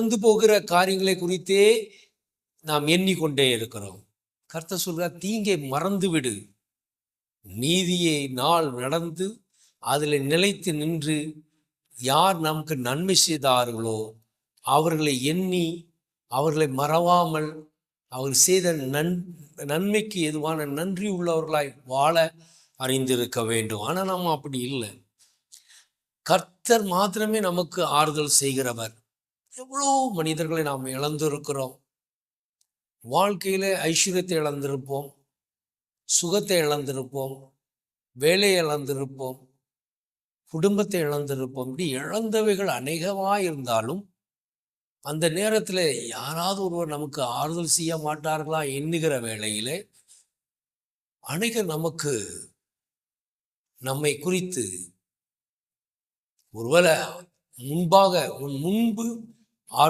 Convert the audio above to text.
வந்து போகிற காரியங்களை குறித்தே நாம் எண்ணிக்கொண்டே இருக்கிறோம். கர்த்தர் சொல்கிறார் தீங்கை மறந்து விடு நீதியை நாள் நடந்து அதில் நிலைத்து நின்று யார் நமக்கு நன்மை செய்தார்களோ அவர்களை எண்ணி அவர்களை மறவாமல் அவர் செய்த நன் நன்மைக்கு எதுவான நன்றி உள்ளவர்களாய் வாழ அறிந்திருக்க வேண்டும். ஆனால் நம்ம அப்படி இல்லை. கர்த்தர் மாத்திரமே நமக்கு ஆறுதல் செய்கிறவர். எவ்வளோ மனிதர்களை நாம் இழந்திருக்கிறோம். வாழ்க்கையில ஐஸ்வர்யத்தை இழந்திருப்போம். சுகத்தை இழந்திருப்போம். வேலையை இழந்திருப்போம். குடும்பத்தை இழந்திருப்போம். இப்படி இழந்தவைகள் அநேகமாக இருந்தாலும் அந்த நேரத்தில் யாராவது ஒருவர் நமக்கு ஆறுதல் செய்ய மாட்டார்களா எண்ணுகிற வேளையிலே அநேக நமக்கு நம்மை குறித்து ஒருவேளை முன்பாக முன்பு